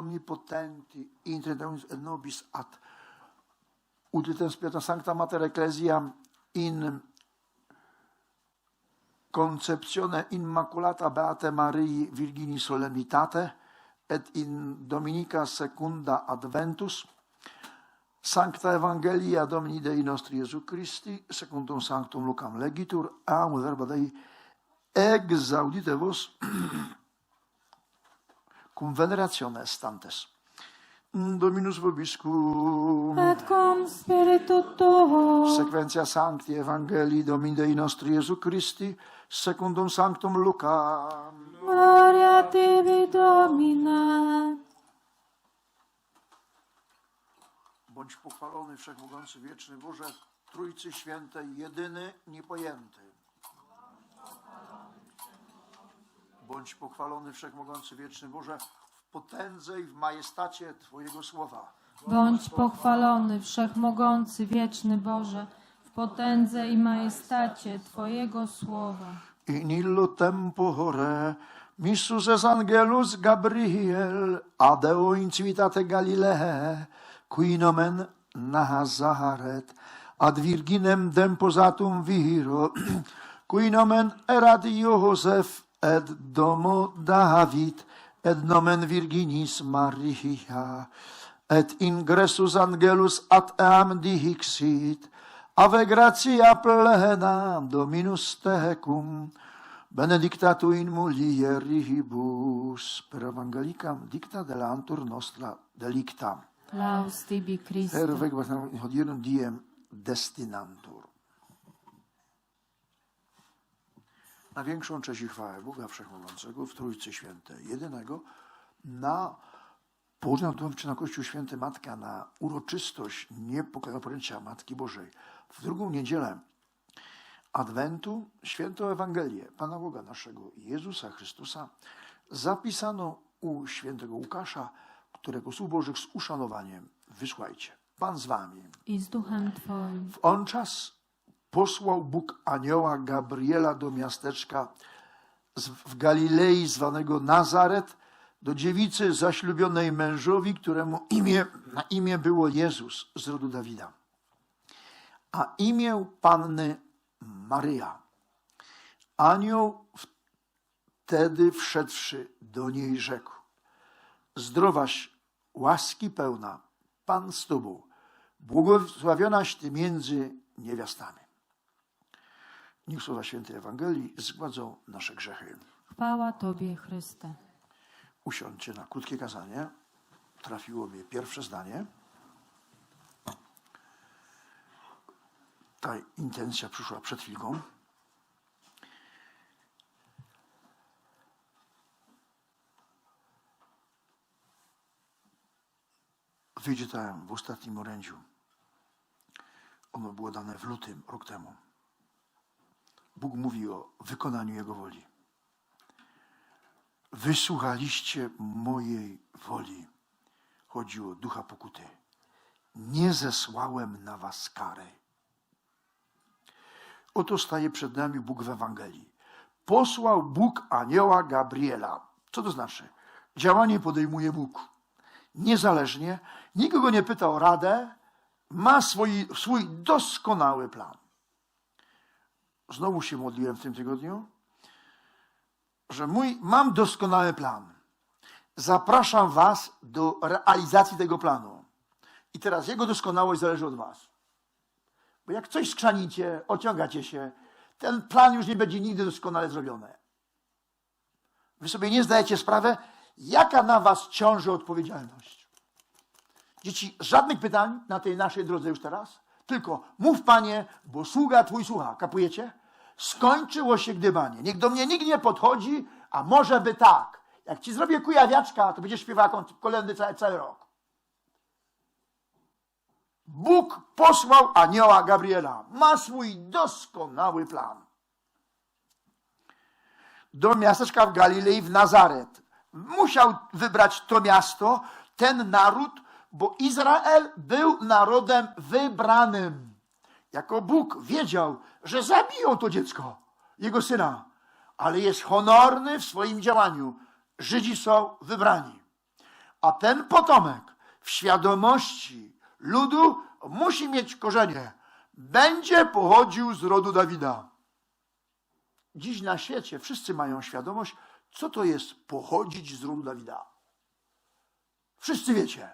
omnipotenti, interdens et nobis ad utitem spiritum sancta mater ecclesiam in conceptione immaculata beate Marii Virgini solemnitate et in dominica secunda adventus Sancta Evangelia Domini Dei nostri Jesu Christi, secundum sanctum Lucam legitur, am verba Dei exaudite vos cum veneratione stantes. Dominus vobiscum. Et cum spiritu tuo. Sequentia Sancti Evangelii Domini Dei nostri Jesu Christi, secundum sanctum Lucam. Gloria tibi, Domine. Bądź pochwalony Wszechmogący Wieczny Boże, Trójcy Świętej, jedyny, niepojęty. Bądź pochwalony Wszechmogący Wieczny Boże, w potędze i w majestacie Twojego Słowa. Bądź pochwalony, wszechmogący, wieczny Boże, w potędze i majestacie Twojego słowa. In illo tempore, missus es angelus Gabriel, adeo in civitate Galilee, qui nomen Nazaret, ad virginem demposatum viro, qui nomen erat Joseph, et domo David, et nomen Virginis Maria, et ingressus angelus ad eam dixit, Ave gratia plena, Dominus tecum, benedicta tu in mulieribus, per evangelicam dicta delantur nostra delicta, Laus tibi, per Christe. vecum hodierum diem destinantur. Na większą cześć i chwałę Boga Wszechmogącego w Trójcy Świętej, jedynego, na południowym domu, czy na Kościół Święty Matka, na uroczystość niepokojnego poręcia Matki Bożej. W drugą niedzielę Adwentu świętą Ewangelię Pana Boga naszego Jezusa Chrystusa zapisano u świętego Łukasza, którego słów Bożych z uszanowaniem wysłajcie. Pan z wami. I z duchem Twoim. W on czas posłał Bóg anioła Gabriela do miasteczka w Galilei zwanego Nazaret, do dziewicy zaślubionej mężowi, któremu imię, na imię było Jezus z rodu Dawida. A imię panny Maryja. Anioł wtedy wszedłszy do niej rzekł: Zdrowaś, łaski pełna, Pan z tobą, błogosławionaś ty między niewiastami. Niech słowa świętej Ewangelii zgładzą nasze grzechy. Chwała Tobie, Chryste. Usiądźcie na krótkie kazanie. Trafiło mnie pierwsze zdanie. Ta intencja przyszła przed chwilką. Wyczytałem w ostatnim orędziu. Ono było dane w lutym, rok temu. Bóg mówi o wykonaniu Jego woli. Wysłuchaliście mojej woli. Chodzi o ducha pokuty. Nie zesłałem na was karę. Oto staje przed nami Bóg w Ewangelii. Posłał Bóg anioła Gabriela. Co to znaczy? Działanie podejmuje Bóg. Niezależnie, nikogo nie pyta o radę, ma swój, swój doskonały plan. Znowu się modliłem w tym tygodniu, że mój, mam doskonały plan. Zapraszam Was do realizacji tego planu. I teraz jego doskonałość zależy od Was. Bo jak coś skrzanicie, ociągacie się, ten plan już nie będzie nigdy doskonale zrobiony. Wy sobie nie zdajecie sprawy, jaka na Was ciąży odpowiedzialność. Dzieci, żadnych pytań na tej naszej drodze już teraz, tylko mów Panie, bo sługa Twój słucha. Kapujecie? Skończyło się gdybanie. Niech do mnie nikt nie podchodzi, a może by tak. Jak Ci zrobię kujawiaczka, to będziesz śpiewał kolendy cały, cały rok. Bóg posłał anioła Gabriela. Ma swój doskonały plan. Do miasteczka w Galilei, w Nazaret. Musiał wybrać to miasto, ten naród, bo Izrael był narodem wybranym. Jako Bóg wiedział, że zabiją to dziecko, jego syna, ale jest honorny w swoim działaniu. Żydzi są wybrani. A ten potomek w świadomości ludu musi mieć korzenie. Będzie pochodził z rodu Dawida. Dziś na świecie wszyscy mają świadomość, co to jest pochodzić z rodu Dawida. Wszyscy wiecie.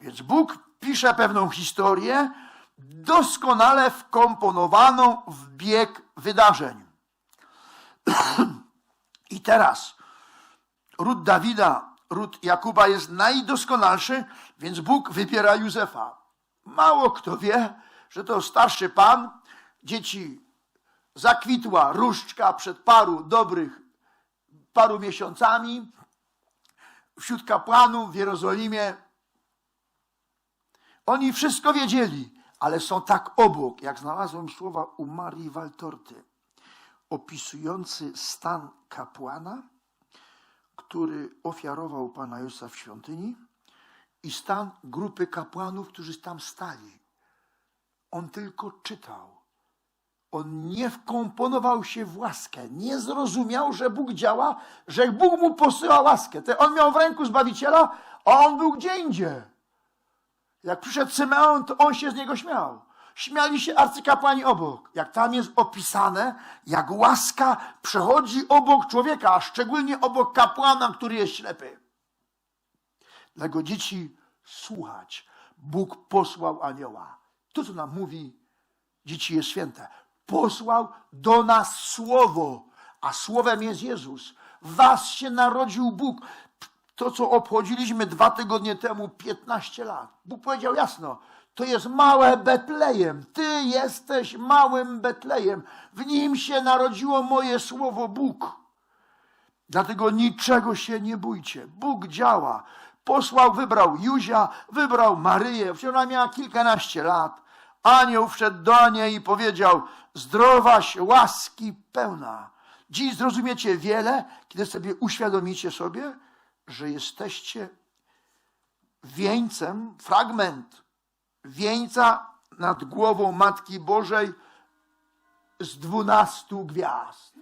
Więc Bóg pisze pewną historię, doskonale wkomponowaną w bieg wydarzeń. I teraz ród Dawida, ród Jakuba jest najdoskonalszy, więc Bóg wybiera Józefa. Mało kto wie, że to starszy pan, dzieci zakwitła różdżka przed paru dobrych, paru miesiącami wśród kapłanów w Jerozolimie. Oni wszystko wiedzieli, ale są tak obok, jak znalazłem słowa u Marii Waltorty, opisujący stan kapłana, który ofiarował Pana Jezusa w świątyni i stan grupy kapłanów, którzy tam stali. On tylko czytał. On nie wkomponował się w łaskę. Nie zrozumiał, że Bóg działa, że Bóg mu posyła łaskę. On miał w ręku Zbawiciela, a on był gdzie indziej. Jak przyszedł Symeon, to on się z niego śmiał. Śmiali się arcykapłani obok. Jak tam jest opisane, jak łaska przechodzi obok człowieka, a szczególnie obok kapłana, który jest ślepy. Dlatego dzieci słuchać. Bóg posłał anioła. To, co nam mówi, dzieci jest święte. Posłał do nas słowo, a słowem jest Jezus. Was się narodził Bóg. To, co obchodziliśmy dwa tygodnie temu, 15 lat. Bóg powiedział jasno, to jest małe Betlejem. Ty jesteś małym Betlejem. W nim się narodziło moje słowo Bóg. Dlatego niczego się nie bójcie. Bóg działa. Posłał, wybrał Józia, wybrał Maryję. Wciąż ona miała kilkanaście lat. Anioł wszedł do niej i powiedział: Zdrowaś łaski pełna. Dziś zrozumiecie wiele, kiedy sobie uświadomicie sobie, że jesteście wieńcem, fragment wieńca nad głową Matki Bożej z dwunastu gwiazd.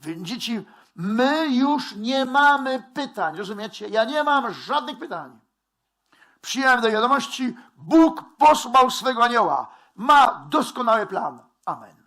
Dzieci, my już nie mamy pytań, rozumiecie? Ja nie mam żadnych pytań. Przyjąłem do wiadomości, Bóg posłał swego anioła. Ma doskonały plan. Amen.